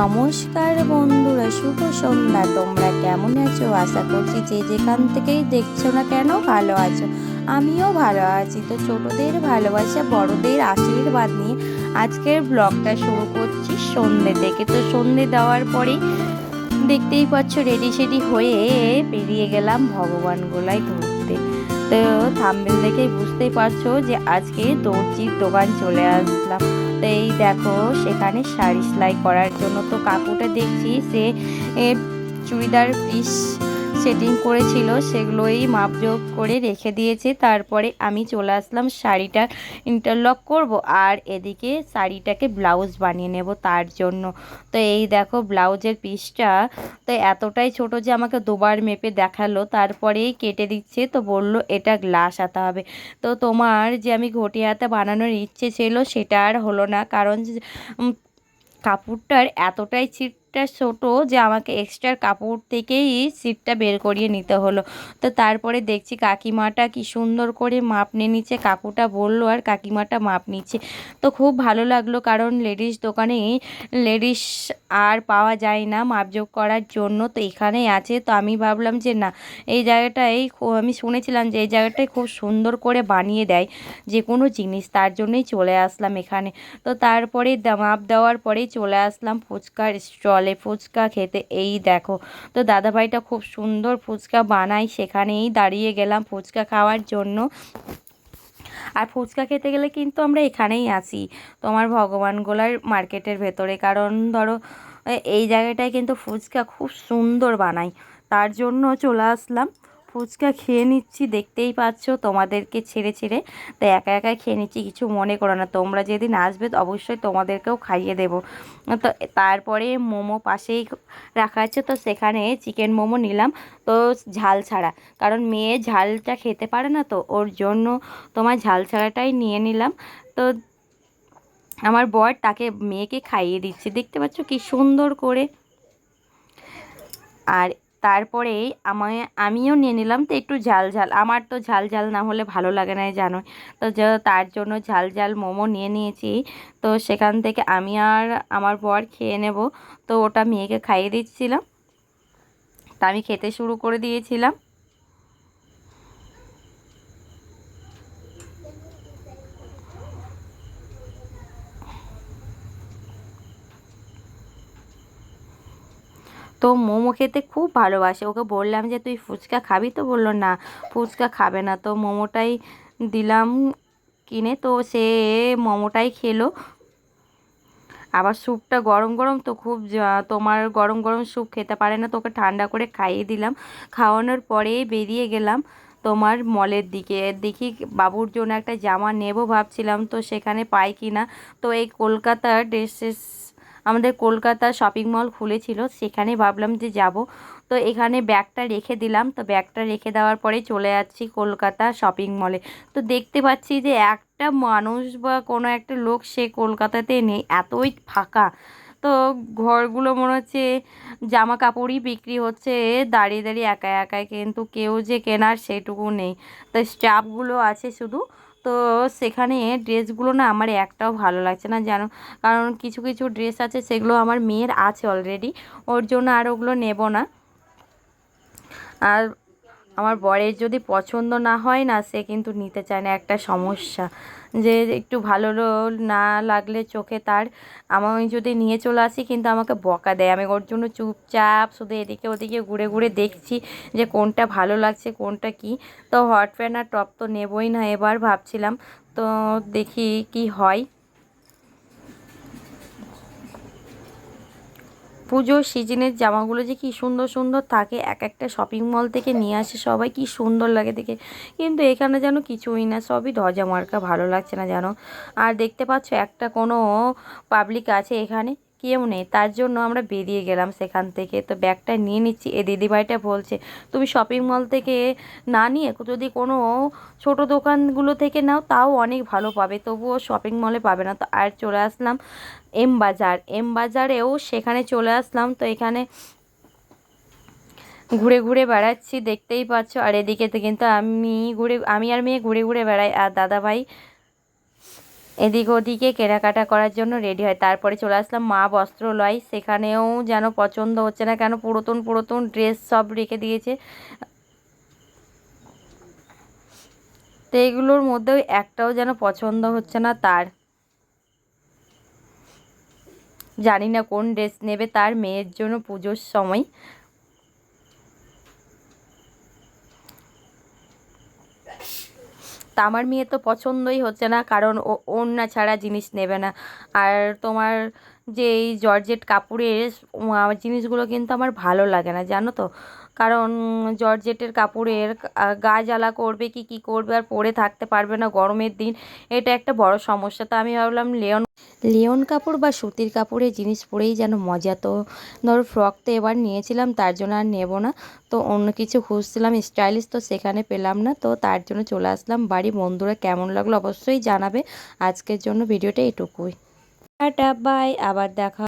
নমস্কার বন্ধুরা, শুভ সন্ধ্যা। তোমরা কেমন আছো? আশা করছি যে যেখান থেকেই দেখছ না কেন ভালো আছো। আমিও ভালো আছি। তো ছোটদের ভালোবাসা, বড়দের আশীর্বাদ নিয়ে আজকের ব্লগটা শুরু করছি সন্ধে থেকে। তো সন্ধে দেওয়ার পরেই দেখতেই পাচ্ছ রেডি সেডি হয়ে বেরিয়ে গেলাম ভগবান গোলায় ঘুরতে। তো থাম্বেল দেখেই বুঝতেই পারছ যে আজকে দর্জির দোকান চলে আসলাম। এই দেখো সেখানে শাড়ি সেলাই করার জন্য তো কাকুটা দেখছি সে চুড়িদার পিস সেটিং করেছিল, সেগুলোই মাপজোক করে রেখে দিয়েছে। তারপরে আমি চলে আসলাম, শাড়িটা ইন্টারলক করব আর এদিকে শাড়িটাকে ব্লাউজ বানিয়ে নেব তার জন্য। তো এই দেখো ব্লাউজের পিসটা তো এতটাই ছোট যে আমাকে দুবার মেপে দেখাল, তারপরেই কেটে দিচ্ছে। তো বলল, এটা গ্লাস আতে হবে। তো তোমার যে আমি ঘটি হাতে বানানোর ইচ্ছে ছিল, সেটা আর হলো না। কারণ কাপড়টার এতটাই ছিটটা ছোট যে আমাকে এক্সট্রা কাপড় থেকেই সিটটা বের করিয়ে নিতে হলো। তো তারপরে দেখছি কাকিমাটা কি সুন্দর করে মাপ নিয়ে নিচ্ছে, কাকুটা বলল, আর কাকিমাটা মাপ নিচ্ছে। তো খুব ভালো লাগল কারণ লেডিস দোকানে লেডিস আর পাওয়া যায় না মাপজোক করার জন্য, তো এখানেই আছে। তো আমি ভাবলাম যে না, এই জায়গাটাই আমি শুনেছিলাম যে এই জায়গাটায় খুব সুন্দর করে বানিয়ে দেয় যে কোনো জিনিস, তার জন্যই চলে আসলাম এখানে। তো তারপরে মাপ দেওয়ার পরেই চলে আসলাম ফুচকার স্টলে ফুচকা খেতে, এই দেখো। তো দাদাভাইটা খুব সুন্দর ফুচকা বানাই সেখানেই দাঁড়িয়ে গেলাম ফুচকা খাওয়ার জন্য। আর ফুচকা খেতে গেলে কিন্তু আমরা এখানেই আসি তোমার ভগবান গোলার মার্কেটের ভেতরে। কারণ ধরো এই জায়গাটায় কিন্তু ফুচকা খুব সুন্দর বানাই তার জন্য চলে আসলাম। ফুচকা খেয়ে নিচ্ছি, দেখতেই পাচ্ছ তোমাদেরকে ছেড়ে ছেড়ে। তো একা একা খেয়ে নিচ্ছি, কিছু মনে করো না। তোমরা যেদিন আসবে, অবশ্যই তোমাদেরকেও খাইয়ে দেবো। তো তারপরে মোমো পাশেই রাখা আছে, তো সেখানে চিকেন মোমো নিলাম। তো ঝাল ছাড়া, কারণ মেয়ে ঝালটা খেতে পারে না তো, ওর জন্য তোমার ঝাল ছাড়াটাই নিয়ে নিলাম। তো আমার বর তাকে, মেয়েকে খাইয়ে দিচ্ছে, দেখতে পাচ্ছ কি সুন্দর করে। আর তারপরে আমায়, আমিও নিয়ে নিলাম তো একটু ঝাল ঝাল। আমার তো ঝাল ঝাল না হলে ভালো লাগে না জানো তো তার জন্য ঝাল ঝাল মোমো নিয়ে নিয়েছি। তো সেখান থেকে আমি আর আমার বর খেয়ে নেব। তো ওটা মেয়েকে খাইয়ে দিচ্ছিলাম। তা আমি খেতে শুরু করে দিয়েছিলাম। তো মোমো খেতে খুব ভালোবাসে। ওকে বললাম যে, তুই ফুচকা খাবি? তো বলল, না, ফুচকা খাবে না। তো মোমোটাই দিলাম কিনে। তো সে মোমোটাই খেলো। আবার স্যুপটা গরম গরম তো খুব তোমার গরম গরম স্যুপ খেতে পারে না, তো ওকে ঠান্ডা করে খাইয়ে দিলাম। খাওয়ানোর পরে বেরিয়ে গেলাম তোমার মলের দিকে। দেখি বাবুর জন্য একটা জামা নেব ভাবছিলাম, তো সেখানে পাই কি না তো এই কলকাতার ড্রেসেস আমাদের কলকাতা শপিং মল খুলেছিল, সেখানে ভাবলাম যে যাব। তো এখানে ব্যাগটা রেখে দিলাম, তো ব্যাগটা রেখে দেওয়ার পরে চলে যাচ্ছি কলকাতা শপিং মলে তো দেখতে পাচ্ছি যে একটা মানুষ বা কোনো একটা লোক সে কলকাতাতে নেই, এতই ফাঁকা। তো ঘরগুলো মনে হচ্ছে জামা কাপড়ই বিক্রি হচ্ছে, দাঁড়িয়ে দাঁড়িয়ে একা একাই, কিন্তু কেউ যে কেনার সেটুকু নেই। তো স্টাফগুলো আছে শুধু তো সেখানে ড্রেসগুলো না আমার একটাও ভালো লাগছে না জানো কারণ কিছু কিছু ড্রেস আছে সেগুলো আমার মেয়ের আছে অলরেডি ওর জন্য আর ওগুলো নেব না। আর আমার বরের যদি পছন্দ না হয় না, সে কিন্তু নিতে চায় না, একটা সমস্যা। যে একটু ভালো না লাগলে চোখে তার। আমি যদি নিয়ে চলে আসি কিন্তু আমাকে বকা দেয়। আমি ওর জন্য চুপচাপ শুধু এদিকে ওদিকে ঘুরে ঘুরে দেখছি যে কোনটা ভালো লাগছে, কোনটা কি। তো হট প্যান্ট আর টপ তো নেবই না এবার ভাবছিলাম। তো দেখি কি হয়। পুজোর সিজনের জামাগুলো যে কি সুন্দর সুন্দর থাকে, এক একটা শপিং মল থেকে নিয়ে আসে সবাই, কি সুন্দর লাগে দেখে। কিন্তু এখানে যেন কিছুই না, সবই ধজা মার্কা ভালো লাগছে না যেন। আর দেখতে পাচ্ছ একটা কোনো পাবলিক আছে এখানে। কেউ নেই, তার জন্য আমরা বেরিয়ে গেলাম সেখান থেকে। তো ব্যাগটা নিয়ে নিচ্ছি। এ দিদিভাইটা বলছে, তুমি শপিং মল থেকে না নিয়ে যদি কোনো ছোট দোকানগুলো থেকে নাও, তাও অনেক ভালো পাবে। তবুও শপিং মলে পাবে না। তো আর চলে আসলাম এম বাজার। এম বাজারেও সেখানে চলে আসলাম। তো এখানে ঘুরে ঘুরে বেড়াচ্ছি, দেখতেই পাচ্ছ। আর এদিকে তো কিন্তু আমি ঘুরে, আমি আর মেয়ে ঘুরে ঘুরে বেড়াই। আর দাদাভাই এদিক ওদিকে কেনাকাটা করার জন্য রেডি হয়। তারপরে চলে আসলাম মা বস্ত্রালয়। সেখানেও যেন পছন্দ হচ্ছে না, কেন পুরাতন পুরাতন ড্রেস সব রেখে দিয়েছে। তো এগুলোর মধ্যেও একটাও যেন পছন্দ হচ্ছে না তার। জানি না কোন ড্রেস নেবে তার মেয়ের জন্য পুজোর সময়। তা আমার মেয়ে তো পছন্দই হচ্ছে না, কারণ ও ওড়না ছাড়া জিনিস নেবে না। আর তোমার যে এই জর্জেট কাপড়ের জিনিসগুলো কিন্তু আমার ভালো লাগে না, জানো তো? কারণ জর্জেটের কাপড়ের গা জ্বালা করবে কি কি করবে আর পরে থাকতে পারবে না গরমের দিন এটা একটা বড় সমস্যা। তো আমি ভাবলাম লিওন লিওন কাপড় বা সুতির কাপড়ের জিনিস পরেই যেন মজা। তো ধরো ফ্রক তো এবার নিয়েছিলাম তার জন্য আর নেব না। তো অন্য কিছু খুঁজছিলাম স্টাইলিশ তো সেখানে পেলাম না। তো তার জন্য চলে আসলাম বাড়ি। বন্ধুরা কেমন লাগল অবশ্যই জানাবে। আজকের জন্য ভিডিওটা এটুকুই। Tata bye. আবার দেখা